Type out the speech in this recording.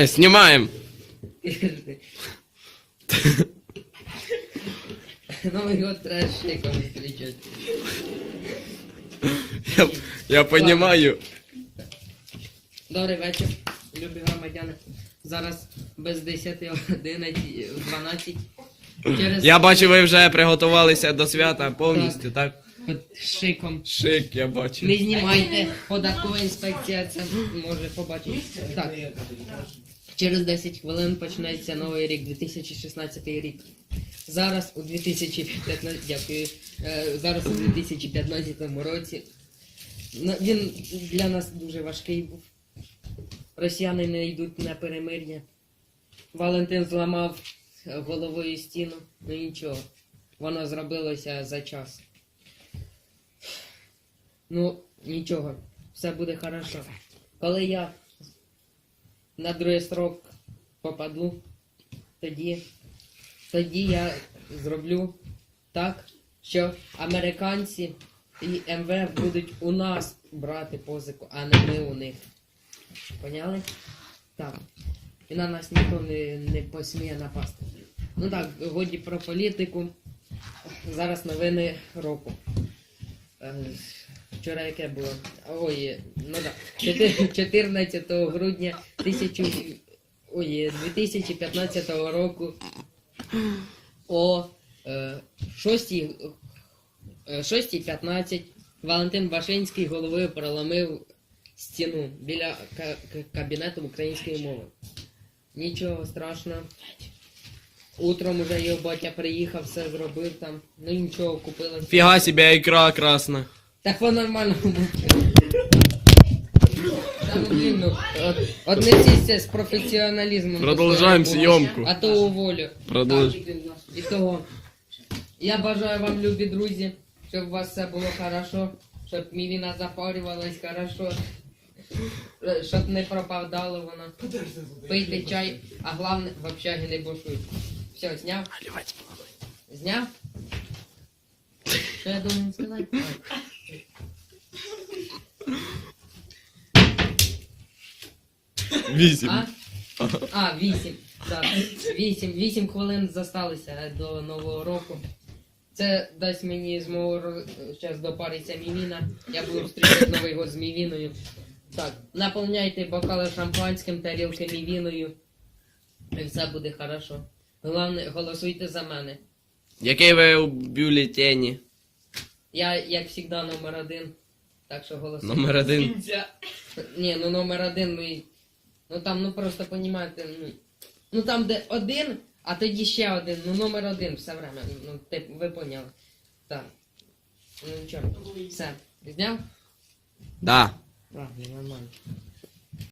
Е, знімаємо. Новий год треба шейком зустрічати. Я, я понімаю. Добрий вечір, любі громадяни. Зараз без 10, 11, 12. Через Я бачу, ви вже приготувалися до свята повністю, так? Під шиком. Шик, я бачу. Не знімайте, податкова інспекція це може побачити. Так. Через 10 хвилин почнеться новий рік, 2016 рік. Зараз у 2015, дякую. Е, Зараз у 2015 році. Ну, Він для нас дуже важкий був. Росіяни не йдуть на перемир'я. Валентин зламав е, головою стіну, ну нічого. Воно зробилося за час. Ну, нічого, все буде хорошо. Коли я на другий срок попаду, тоді, тоді я зроблю так, що американці і МВФ будуть у нас брати позику, а не ми у них. Поняли? Так. І на нас ніхто не, не посміє напасти. Ну так, годі про політику. Зараз новини року. Е, Вчора яке було? Ой, ну. Да. 14 грудня 1000, ой, 2015 року о е, 6, е, 6.15 Валентин Башинський головою проломив стіну біля кабінету української мови. Нічого страшного. Утром уже його батя приїхав, все зробив там. Ну нічого, купили. Фіга себе, ікра красна. Так воно нормально буде. Ну, от, Отнесіться з професіоналізмом. Продовжаємо зйомку. А то уволю. Продовж. І того. Я бажаю вам, любі друзі, щоб у вас все було хорошо, щоб мівіна запарювалась хорошо, щоб не пропадало вона. Пийте чай, а головне в общагі не бушуйте. Все, зняв? Зняв? Що я должен сказати? Вісім. А? А, вісім. Так. Вісім. Вісім хвилин зосталося до Нового року. Це дасть мені змогу зараз допариться мівіна. Я буду зустрічати Новий год з мівіною. Так, наповняйте бокали шампанським, тарілки мівіною. І все буде хорошо. Головне, голосуйте за мене. Який ви у бюлетені? Я, як завжди, номер один. Так що голосуйте. Номер один. Ні, ну номер один, ну і. Ну там, ну просто понімаєте, ну. Ну там, де один, а тоді ще один, ну номер один все время. Ну, ти, ви поняли. Так. Ну нічого. Все. Зняв? Да. Так, нормально.